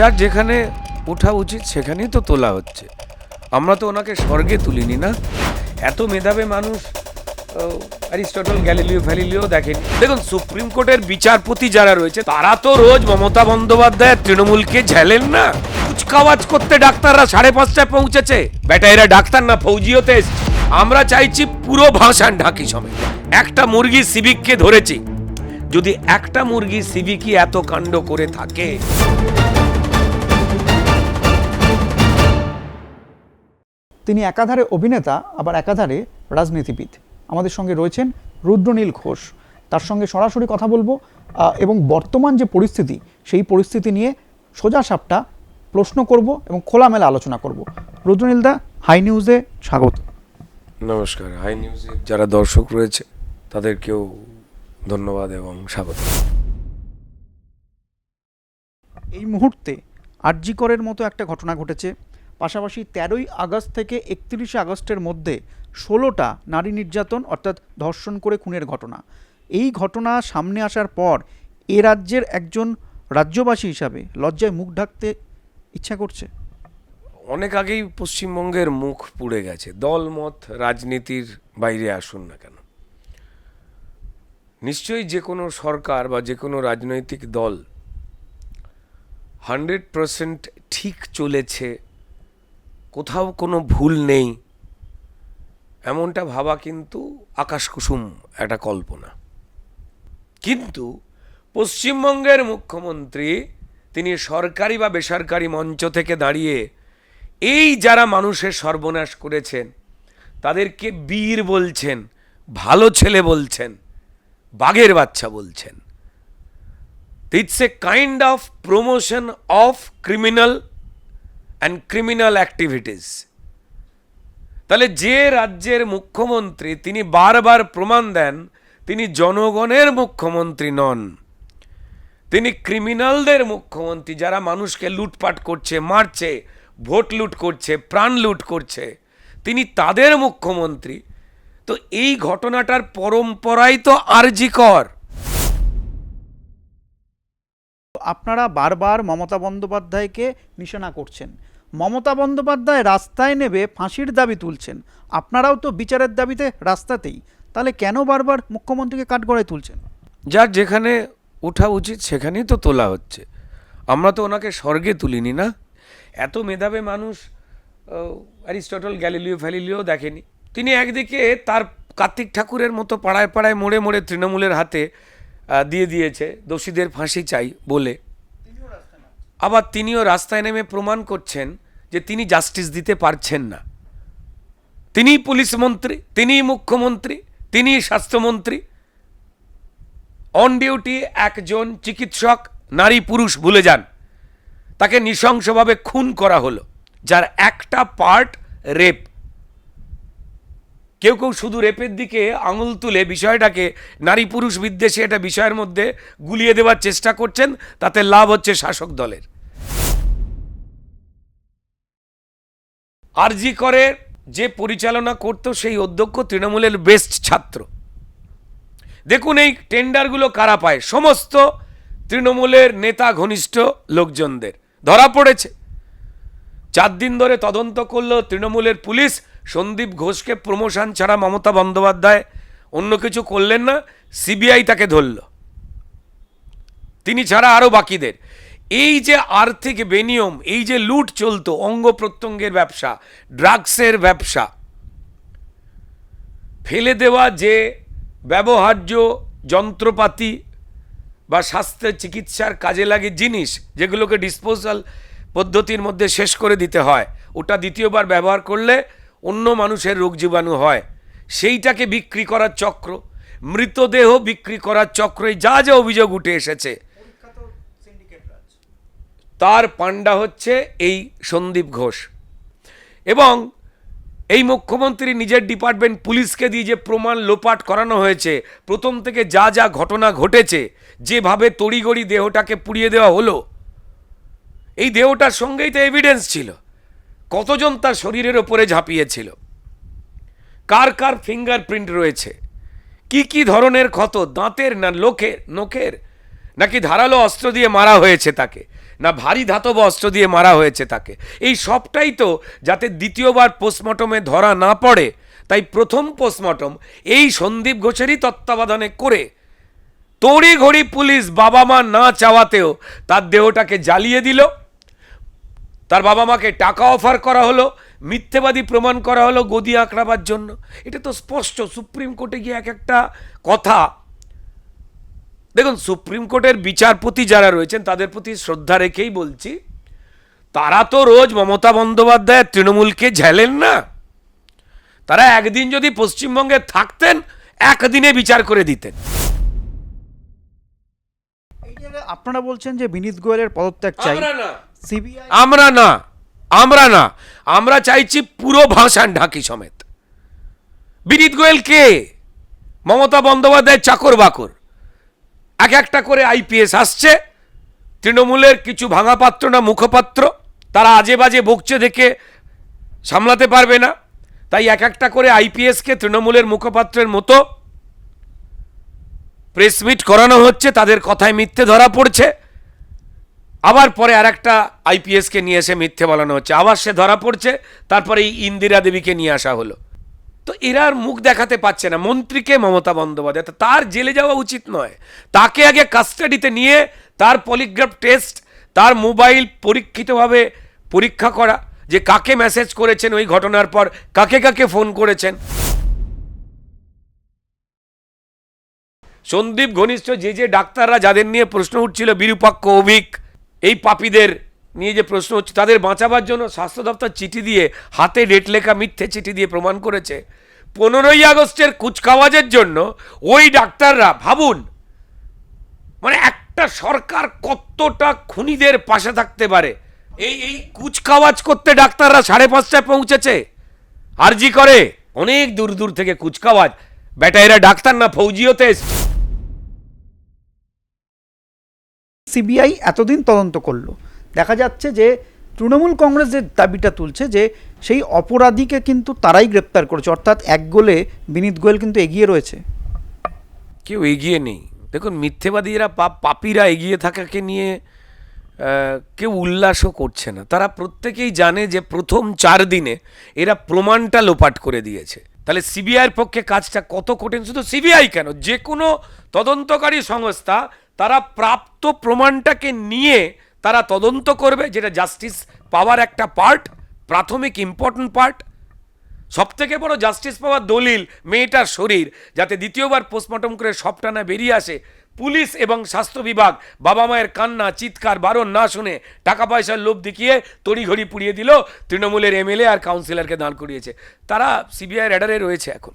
যার যেখানে ওঠা উচিত সেখানেই তো তোলা হচ্ছে। আমরা তো ওনাকে স্বর্গে তুলিনি না? এত মেধাবী মানুষ অ্যারিস্টটল, গ্যালিলিও ফ্যালিলিও দেখেনি। দেখুন, সুপ্রিম কোর্টের বিচারপতি যারা রয়েছে, তারা তো রোজ মমতা বন্দ্যোপাধ্যায় তৃণমূলকে ঝেলেন না। কুচকাওয়াজ করতে ডাক্তাররা সাড়ে পাঁচটায় পৌঁছেছে। বেটা, এরা ডাক্তার না ফৌজিওতে আমরা চাইছি পুরো ভাষান ঢাকি সমেত। একটা মুরগি সিভিককে ধরেছি। যদি একটা মুরগি সিভিকই এত কাণ্ড করে থাকে তিনি একাধারে অভিনেতা আবার একাধারে রাজনীতিবিদ। আমাদের সঙ্গে রয়েছেন রুদ্রনীল ঘোষ। তার সঙ্গে সরাসরি কথা বলব এবং বর্তমান যে পরিস্থিতি সেই পরিস্থিতি নিয়ে সোজা সাপটা প্রশ্ন করব এবং খোলামেলা আলোচনা করব। রুদ্রনীল দা হাই নিউজে স্বাগত। নমস্কার। হাই নিউজে যারা দর্শক রয়েছে তাদেরকেও ধন্যবাদ এবং স্বাগত। এই মুহূর্তে আরজিকরের মতো একটা ঘটনা ঘটেছে। পাশাপাশি তেরোই আগস্ট থেকে একত্রিশে আগস্টের মধ্যে ষোলোটা নারী নির্যাতন, অর্থাৎ ধর্ষণ করে খুনের ঘটনা। এই ঘটনা সামনে আসার পর এ রাজ্যের একজন রাজ্যবাসী হিসাবে লজ্জায় মুখ ঢাকতে ইচ্ছা করছে। অনেক আগেই পশ্চিমবঙ্গের মুখ পুড়ে গেছে। দলমত রাজনীতির বাইরে আসুন না কেন? নিশ্চয়ই যে কোনো সরকার বা যে কোনো রাজনৈতিক দল হান্ড্রেড পারসেন্ট ঠিক চলেছে কোথাও কোনো ভুল নেই। এমনটা ভাবা কিন্তু আকাশকুসুম একটা কল্পনা। কিন্তু পশ্চিমবঙ্গের মুখ্যমন্ত্রী, তিনি সরকারি বা বেসরকারি মঞ্চ থেকে দাঁড়িয়ে এই যারা মানুষের সর্বনাশ করেছেন, তাদেরকে বীর বলছেন, ভালো ছেলে বলছেন, বাঘের বাচ্চা বলছেন। It's a kind of promotion of criminal and criminal activities তাহলে যে রাজ্যের মুখ্যমন্ত্রী, তিনি বারবার প্রমাণ দেন, তিনি জনগণের মুখ্যমন্ত্রী নন। তিনি ক্রিমিনালদের মুখ্যমন্ত্রী, যারা মানুষকে লুটপাট করছে, মারছে, ভোট লুট করছে, প্রাণ লুট করছে, তিনি তাদের মুখ্যমন্ত্রী। তো এই ঘটনাটার পরম্পরাই তো আরজিকর আপনারা বারবার মমতা বন্দ্যোপাধ্যায়কে নিশানা করছেন। মমতা বন্দ্যোপাধ্যায় রাস্তায় নেবে ফাঁসির দাবি তুলছেন। আপনারাও তো বিচারের দাবিতে রাস্তাতেই। তাহলে কেন বারবার মুখ্যমন্ত্রীকে কাঠগড়ায় তুলছেন? যার যেখানে ওঠা উচিত সেখানেই তো তোলা হচ্ছে। আমরা তো ওনাকে স্বর্গে তুলিনি না? এত মেধাবী মানুষ অ্যারিস্টটল গ্যালিলিও ফ্যালিলিও দেখেনি। তিনি একদিকে তার কার্তিক ঠাকুরের মতো পাড়ায় পাড়ায় মোড়ে মোড়ে তৃণমূলের হাতে দিয়ে দিয়েছে, দোষীদের ফাঁসি চাই বলে। আবার তিনিও রাস্তায় নেমে প্রমাণ করছেন যে তিনি জাস্টিস দিতে পারছেন না। তিনি পুলিশ মন্ত্রী তিনি মুখ্যমন্ত্রী তিনি স্বাস্থ্যমন্ত্রী। অন ডিউটি একজন চিকিৎসক, নারী পুরুষ ভুলে যান। তাকে নৃশংসভাবে খুন করা হলো, যার একটা পার্ট রেপ। কেউ কেউ শুধু রেপের দিকে আঙুল তুলে বিষয়টাকে নারী পুরুষ বিদ্বেষে এটা বিষয়ের মধ্যে গুলিয়ে দেওয়ার চেষ্টা করছেন, তাতে লাভ হচ্ছে শাসক দলের। আরজি করে যে পরিচালনা করত সেই অধ্যক্ষ তৃণমূলের বেস্ট ছাত্র। দেখুন এই টেন্ডারগুলো কারা পায়? সমস্ত তৃণমূলের নেতা ঘনিষ্ঠ লোকজনদের। ধরা পড়েছে। চার দিন ধরে তদন্ত করল তৃণমূলের পুলিশ সন্দীপ ঘোষকে প্রমোশন ছাড়া মমতা বন্দ্যোপাধ্যায় অন্য কিছু করলেন না, সিবিআই তাকে ধরল। তিনি ছাড়া আরও বাকিদের। এই যে আর্থিক বেনিয়ম, এই যে লুট চলতো, অঙ্গ প্রত্যঙ্গের ব্যবসা, ড্রাগসের ব্যবসা, ফেলে দেওয়া যে ব্যবহার্য যন্ত্রপাতি বা স্বাস্থ্য চিকিৎসার কাজে লাগে জিনিস, যেগুলোকে ডিসপোজাল পদ্ধতির মধ্যে শেষ করে দিতে হয়, ওটা দ্বিতীয়বার ব্যবহার করলে অন্য মানুষের রোগ জীবাণু হয়। সেইটাকে বিক্রি করার চক্র মৃতদেহ বিক্রি করার চক্রে যা যা অভিযোগ উঠে এসেছে। তার পাণ্ডা হচ্ছে এই সন্দীপ ঘোষ। এবং এই মুখ্যমন্ত্রী নিজের ডিপার্টমেন্ট পুলিশকে দিয়ে যে প্রমাণ লোপাট করানো হয়েছে প্রথম থেকে যা যা ঘটনা ঘটেছে যেভাবে তড়িগড়ি দেহটাকে পুড়িয়ে দেওয়া হলো এই দেহটার সঙ্গেই তো এভিডেন্স ছিল। কতজন তার শরীরের ওপরে ঝাঁপিয়েছিল? কার কার ফিঙ্গারপ্রিন্ট রয়েছে? কি কি ধরনের ক্ষত, দাঁতের না লোকের নখের? নাকি ধারালো অস্ত্র দিয়ে মারা হয়েছে তাকে? না ভারী ধাতব অস্ত্র দিয়ে মারা হয়েছে তাকে? এই সবটাই তো যাতে দ্বিতীয়বার পোস্টমর্টমে ধরা না পড়ে, তাই প্রথম পোস্টমর্টম এই সন্দীপ ঘোষেরই তত্ত্বাবধানে করে তড়িঘড়ি পুলিশ বাবা মা না চাওয়াতেও তার দেহটাকে জ্বালিয়ে দিল। তার বাবা মাকে টাকা অফার করা হলো মিথ্যেবাদী প্রমাণ করা হলো গদি আঁকড়াবার জন্য। এটা তো স্পষ্ট সুপ্রিম কোর্টে গিয়ে এক একটা কথা। দেখুন সুপ্রিম কোর্টের বিচারপতি যারা রয়েছেন তাদের প্রতি শ্রদ্ধা রেখেই বলছি তারা তো রোজ মমতা বন্দ্যোপাধ্যায় তৃণমূলকে ঝেলেন না। তারা একদিন যদি পশ্চিমবঙ্গে থাকতেন একদিনে বিচার করে দিতেন। আপনারা বলছেন যে বিনীত গোয়েলের পদত্যাগ চাই। না। আমরা না আমরা না, আমরা চাইছি পুরো ভাষান ঢাকি সমেত। বিনীত গোয়েল কে? মমতা বন্দ্যোপাধ্যায় চাকর বাকর। এক একটা করে আইপিএস আসছে, তৃণমূলের কিছু ভাঙাপাত্র না মুখপাত্র, তারা আজে বাজে বকছে দেখে সামলাতে পারবে না। তাই এক একটা করে আইপিএসকে তৃণমূলের মুখপাত্রের মতো প্রেস মিট করানো হচ্ছে, তাদের কথায় মিথ্যে ধরা পড়ছে। আবার পরে আর একটা আইপিএসকে নিয়ে এসে মিথ্যে বলানো হচ্ছে। আবার সে ধরা পড়ছে, তারপরে এই ইন্দিরা দেবীকে নিয়ে আসা হলো। তো এরা আর মুখ দেখাতে পারছে না। মন্ত্রীকে মমতা বন্দ্যোপাধ্যায় তার জেলে যাওয়া উচিত নয়। তাকে আগে কাস্টাডিতে নিয়ে তার পলিগ্রাফ টেস্ট তার মোবাইল পরীক্ষিতভাবে পরীক্ষা করা, যে কাকে মেসেজ করেছেন ওই ঘটনার পর কাকে কাকে ফোন করেছেন। সন্দীপ, ঘনিষ্ঠ যে যে ডাক্তাররা যাদের নিয়ে প্রশ্ন উঠছিল, বিরূপাক্ষ, অভিক এই পাপীদের নিয়ে যে প্রশ্ন হচ্ছে, তাদের বাঁচাবার জন্য স্বাস্থ্য দপ্তর চিঠি দিয়ে, হাতে ডেট লেখা মিথ্যে চিঠি দিয়ে প্রমাণ করেছে। পনেরোই আগস্টের কুচকাওয়াজের জন্য ওই ডাক্তাররা ভাবুন মানে একটা সরকার কতটা খুনিদের পাশে থাকতে পারে? এই এই কুচকাওয়াজ করতে ডাক্তাররা সাড়ে পাঁচটায় পৌঁছেছে। আরজি করে অনেক দূর দূর থেকে কুচকাওয়াজ। বেটা, এরা ডাক্তার না ফৌজিওতে এসছে। সিবিআই এতদিন তদন্ত করল। দেখা যাচ্ছে যে তৃণমূল কংগ্রেস যে দাবিটা তুলছে যে সেই অপরাধীকে কিন্তু তারাই গ্রেপ্তার করেছে, অর্থাৎ এক গোলে বিনীত গোয়েল কিন্তু এগিয়ে রয়েছে। কেউ এগিয়ে নেই। দেখুন, মিথ্যেবাদীরা পাপ পাপীরা এগিয়ে থাকাকে নিয়ে কেউ উল্লাসও করছে না। তারা প্রত্যেকেই জানে যে প্রথম চার দিনে এরা প্রমাণটা লোপাট করে দিয়েছে। তাহলে সিবিআইয়ের পক্ষে কাজটা কত কঠিন? শুধু সিবিআই কেন? যে কোনো তদন্তকারী সংস্থা তারা প্রাপ্ত প্রমাণটাকে নিয়ে তারা তদন্ত করবে যেটা জাস্টিস পাওয়ার একটা পার্ট প্রাথমিক ইম্পর্ট্যান্ট পার্ট সবথেকে বড় জাস্টিস পাওয়ার দলিল মেয়েটার শরীর, যাতে দ্বিতীয়বার পোস্টমর্টম করে সবটা না বেরিয়ে আসে। পুলিশ এবং স্বাস্থ্য বিভাগ, বাবা মায়ের কান্না, চিৎকার, বারণ না শুনে টাকা পয়সার লোভ দেখিয়ে তড়িঘড়ি পুড়িয়ে দিল তৃণমূলের এমএলএ আর কাউন্সিলরকে দাঁড় করিয়েছে। তারা সিবিআই র্যাডারে রয়েছে এখন।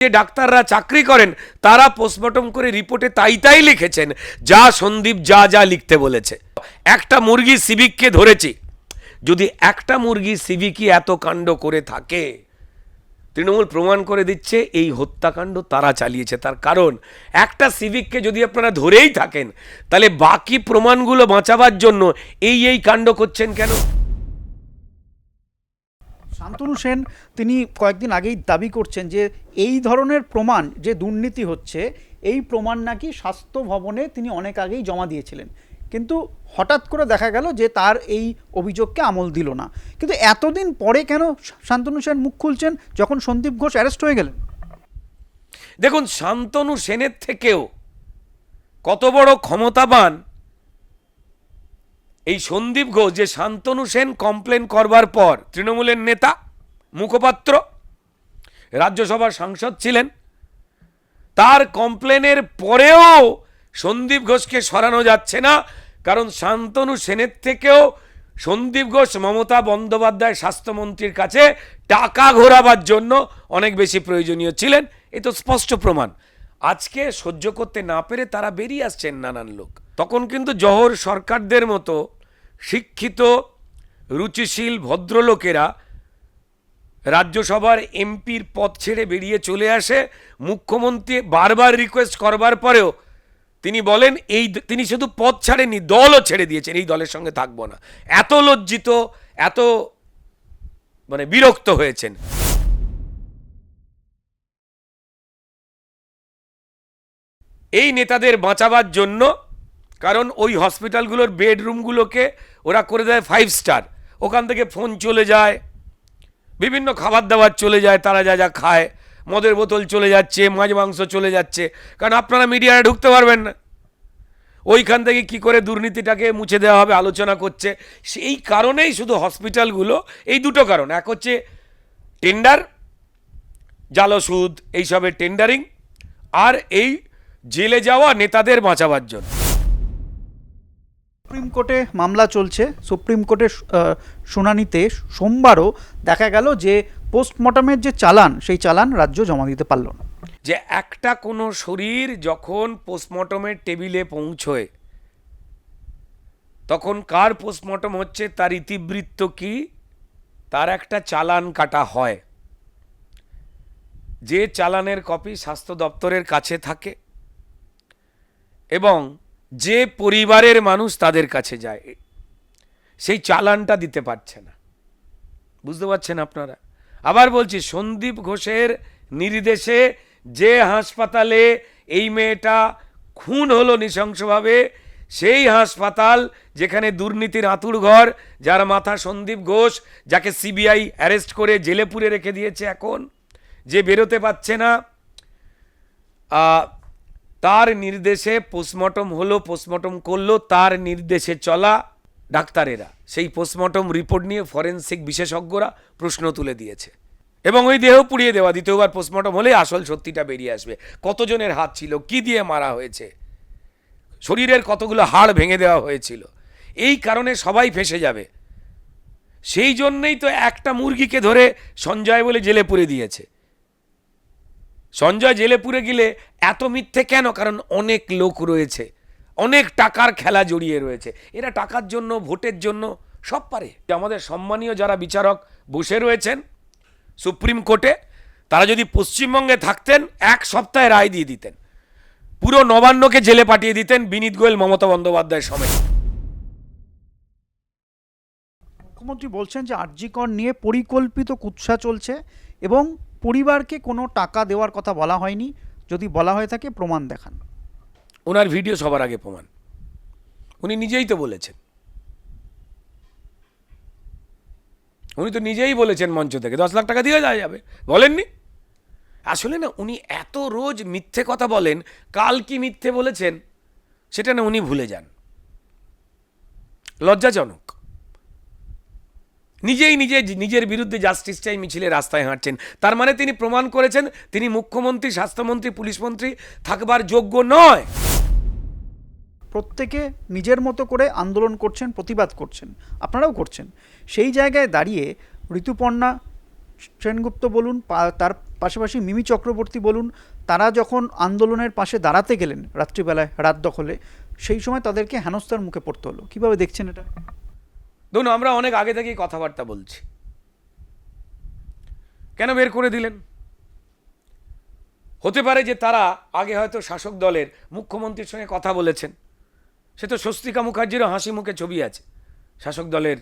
যে ডাক্তাররা চাকরি করেন, তারা পোস্টমর্টম করে রিপোর্টে তাই তাই লিখেছেন। যা সন্দীপ, যা যা লিখতে বলেছে। একটা মুরগি সিভিককে ধরেছি। যদি একটা মুরগি সিভিকই এত কাণ্ড করে থাকে, তৃণমূল প্রমাণ করে দিচ্ছে, এই হত্যাকাণ্ড তারা চালিয়েছে। তার কারণ, একটা সিভিককে যদি আপনারা ধরেই থাকেন, তাহলে বাকি প্রমাণগুলো বাঁচাবার জন্য এই এই কাণ্ড করছেন কেন? শান্তনু সেন তিনি কয়েকদিন আগেই দাবি করছেন যে এই ধরনের প্রমাণ যে দুর্নীতি হচ্ছে, এই প্রমাণ নাকি স্বাস্থ্য ভবনে তিনি অনেক আগেই জমা দিয়েছিলেন। কিন্তু হঠাৎ করে দেখা গেল যে তার এই অভিযোগকে আমল দিল না। কিন্তু এতদিন পরে কেন শান্তনু সেন মুখ খুলছেন যখন সন্দীপ ঘোষ অ্যারেস্ট হয়ে গেলেন? দেখুন, শান্তনু সেনের থেকেও কত বড় ক্ষমতাবান এই সন্দীপ ঘোষ যে শান্তনু সেন কমপ্লেন করবার পর তৃণমূলের নেতা, মুখপাত্র, রাজ্যসভার সাংসদ ছিলেন, তার কমপ্লেনের পরেও সন্দীপ ঘোষকে সরানো যাচ্ছে না, কারণ শান্তনু সেনের থেকেও সন্দীপ ঘোষ, মমতা বন্দ্যোপাধ্যায় স্বাস্থ্যমন্ত্রীর কাছে টাকা ঘোরাবার জন্য অনেক বেশি প্রয়োজনীয় ছিলেন। এ তো স্পষ্ট প্রমাণ। আজকে সহ্য করতে না পেরে তারা বেরিয়ে আসছেন নানান লোক। তখন কিন্তু জহর সরকারদের মতো শিক্ষিত, রুচিশীল ভদ্রলোকেরা রাজ্যসভার এমপির পদ ছেড়ে বেরিয়ে চলে আসে। মুখ্যমন্ত্রী বারবার রিকোয়েস্ট করবার পরেও তিনি বলেন, এই তিনি শুধু পদ ছাড়েনি দলও ছেড়ে দিয়েছেন, এই দলের সঙ্গে থাকব না। এত লজ্জিত, এত মানে বিরক্ত হয়েছেন। এই নেতাদের বাঁচাবার জন্য কারণ ওই হসপিটালগুলোর বেডরুমগুলোকে ওরা করে দেয় ফাইভ স্টার ওখান থেকে ফোন চলে যায়, বিভিন্ন খাবার দাবার চলে যায়, তারা যা যা খায়, মদের বোতল চলে যাচ্ছে, মাছ মাংস চলে যাচ্ছে, কারণ আপনারা মিডিয়ায় ঢুকতে পারবেন না। ওইখান থেকে কি করে দুর্নীতিটাকে মুছে দেওয়া হবে, আলোচনা করছে, সেই কারণেই শুধু হসপিটালগুলো, এই দুটো কারণ। এক হচ্ছে টেন্ডার জালসুদ এইসবের টেন্ডারিং আর এই জেলে যাওয়া নেতাদের বাঁচাবার জন্য। সুপ্রিম কোর্টে মামলা চলছে। সুপ্রিম কোর্টের শুনানিতে সোমবারও দেখা গেল যে পোস্টমর্টমের যে চালান, সেই চালান রাজ্য জমা দিতে পারল না। যে একটা কোনো শরীর যখন পোস্টমর্টমের টেবিলে পৌঁছয়, তখন কার পোস্টমর্টম হচ্ছে, তার ইতিবৃত্ত কি, তার একটা চালান কাটা হয়। যে চালানের কপি স্বাস্থ্য দপ্তরের কাছে থাকে এবং যে পরিবারের মানুষ তাদের কাছে যায়, সেই চালানটা দিতে পারছে না। বুঝতে পারছেন আপনারা? আবার বলছি, সন্দীপ ঘোষের নির্দেশে যে হাসপাতালে এই মেয়েটা খুন হলো নৃশংসভাবে, সেই হাসপাতাল যেখানে দুর্নীতির আঁতুর ঘর, যার মাথা সন্দীপ ঘোষ, যাকে সিবিআই অ্যারেস্ট করে জেলে পুরে রেখে দিয়েছে এখন, যে বেরোতে পারছে না তার নির্দেশে পোস্টমর্টম হলো পোস্টমর্টম করল, তার নির্দেশে চলা ডাক্তারেরা। সেই পোস্টমর্টম রিপোর্ট নিয়ে ফরেনসিক বিশেষজ্ঞরা প্রশ্ন তুলে দিয়েছে। এবং ওই দেহ পুড়িয়ে দেওয়া দ্বিতীয়বার পোস্টমর্টম হলে আসল সত্যিটা বেরিয়ে আসবে। কতজনের হাত ছিল, কি দিয়ে মারা হয়েছে? শরীরের কতগুলো হাড় ভেঙে দেওয়া হয়েছিল? এই কারণে সবাই ফেসে যাবে। সেই জন্যেই তো একটা মুরগিকে ধরে সঞ্জয় বলে জেলে পুরে দিয়েছে। সঞ্জয় জেলে পুরে গেলে এত মিথ্যে কেন? কারণ অনেক লোক রয়েছে। অনেক টাকার খেলা জড়িয়ে রয়েছে। এরা টাকার জন্য, ভোটের জন্য সব পারে। আমাদের সম্মানীয় যারা বিচারক বসে রয়েছেন সুপ্রিম কোর্টে, তারা যদি পশ্চিমবঙ্গে থাকতেন, এক সপ্তাহে রায় দিয়ে দিতেন। পুরো নবান্নকে জেলে পাঠিয়ে দিতেন বিনীত গোয়েল, মমতা বন্দ্যোপাধ্যায় সমেত। মুখ্যমন্ত্রী বলছেন যে আরজিকর নিয়ে পরিকল্পিত কুৎসা চলছে এবং পরিবারকে কোনো টাকা দেওয়ার কথা বলা হয়নি। যদি বলা হয়ে থাকে, প্রমাণ দেখান। ওনার ভিডিও সবার আগে প্রমাণ। উনি নিজেই তো বলেছেন। উনি তো নিজেই বলেছেন মঞ্চ থেকে, দশ লাখ টাকা দিয়ে দেওয়া যাবে। বলেননি? আসলে না, উনি এত রোজ মিথ্যে কথা বলেন, কাল কি মিথ্যে বলেছেন, সেটা না উনি ভুলে যান। লজ্জাজনক। নিজেই নিজে নিজের বিরুদ্ধে জাস্টিস চাই মিছিলে রাস্তায় হাঁটছেন। তার মানে তিনি প্রমাণ করেছেন, তিনি মুখ্যমন্ত্রী, স্বাস্থ্যমন্ত্রী, পুলিশমন্ত্রী, থাকবার যোগ্য নয়। প্রত্যেকে নিজের মতো করে আন্দোলন করছেন, প্রতিবাদ করছেন, আপনারাও করছেন। সেই জায়গায় দাঁড়িয়ে ঋতুপর্ণা সেনগুপ্ত বলুন তার পাশাপাশি মিমি চক্রবর্তী বলুন, তারা যখন আন্দোলনের পাশে দাঁড়াতে গেলেন রাত্রিবেলায়, রাত দখলে, সেই সময় তাদেরকে হেনস্থার মুখে পড়তে হলো। কীভাবে দেখছেন এটা? ধরুন আমরা অনেক আগে থেকেই কথাবার্তা বলছি। কেন বের করে দিলেন? হতে পারে যে তারা আগে হয়তো শাসক দলের মুখ্যমন্ত্রীর সঙ্গে কথা বলেছেন। সে তো স্বস্তিকা মুখার্জিরও হাসি মুখে ছবি আছে, শাসক দলের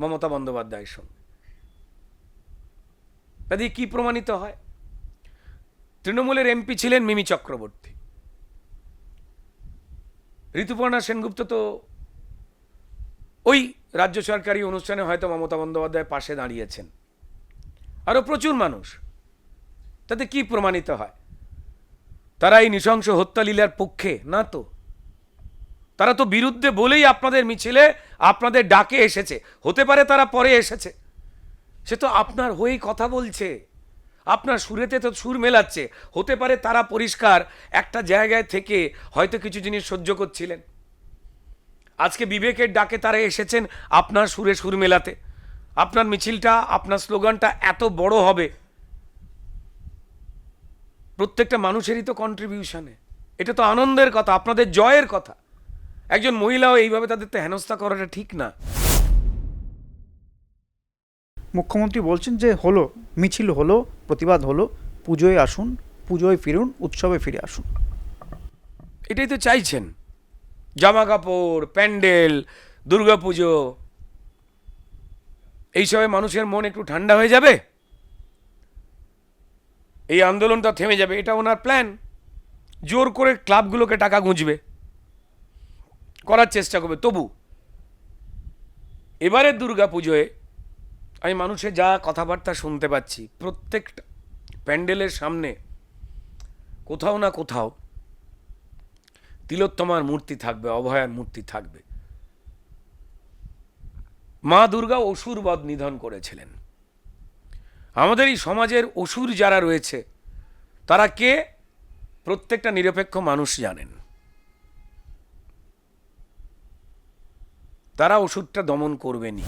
মমতা বন্দ্যোপাধ্যায়ের সঙ্গে। তাদের কি প্রমাণিত হয়? তৃণমূলের এমপি ছিলেন মিমি চক্রবর্তী। ঋতুপর্ণা সেনগুপ্ত তো ওই রাজ্য সরকারি অনুষ্ঠানে হয়তো মমতা বন্দ্যোপাধ্যায় পাশে দাঁড়িয়েছেন। আরও প্রচুর মানুষ। তাতে কি প্রমাণিত হয়? তারা এই নৃশংস হত্যালীলার পক্ষে, না তো? তারা তো বিরুদ্ধে বলেই আপনাদের মিছিলে আপনাদের ডাকে এসেছে। হতে পারে তারা পরে এসেছে। সে তো আপনার হয়েই কথা বলছে। আপনার সুরেতে তো সুর মেলাচ্ছে। হতে পারে তারা পরিষ্কার একটা জায়গায় থেকে হয়তো কিছু জিনিস সহ্য করছিলেন। আজকে বিবেকের ডাকে তারা এসেছেন আপনার সুরে সুর মেলাতে। আপনার মিছিলটা আপনার স্লোগানটা এত বড় হবে। প্রত্যেকটা মানুষেরই তো কন্ট্রিবিউশনে এটা তো আনন্দের কথা আপনাদের জয়ের কথা। একজন মহিলাও এইভাবে তাদের তো হেনস্থা করাটা ঠিক না। মুখ্যমন্ত্রী বলছেন যে হলো মিছিল হলো প্রতিবাদ হলো পুজোয় আসুন পুজোয় ফিরুন উৎসবে ফিরে আসুন। এটাই তো চাইছেন। জামা কাপড়, প্যান্ডেল দুর্গাপুজো এইসবে মানুষের মন একটু ঠান্ডা হয়ে যাবে? এই আন্দোলনটা থেমে যাবে, এটা ওনার প্ল্যান জোর করে ক্লাবগুলোকে টাকা গুঁজবে। করার চেষ্টা করবে। তবু, এবারের পুজোয় আমি মানুষের যা কথাবার্তা শুনতে পাচ্ছি, প্রত্যেকটা প্যান্ডেলের সামনে কোথাও না কোথাও তিলোত্তমার মূর্তি থাকবে, অভয়ার মূর্তি থাকবে। মা দুর্গা অসুর বধ নিধন করেছিলেন। আমাদের এই সমাজের অসুর যারা রয়েছে, তারা কে? প্রত্যেকটা নিরপেক্ষ মানুষ জানেন। তারা ওষুধটা দমন করবেনই।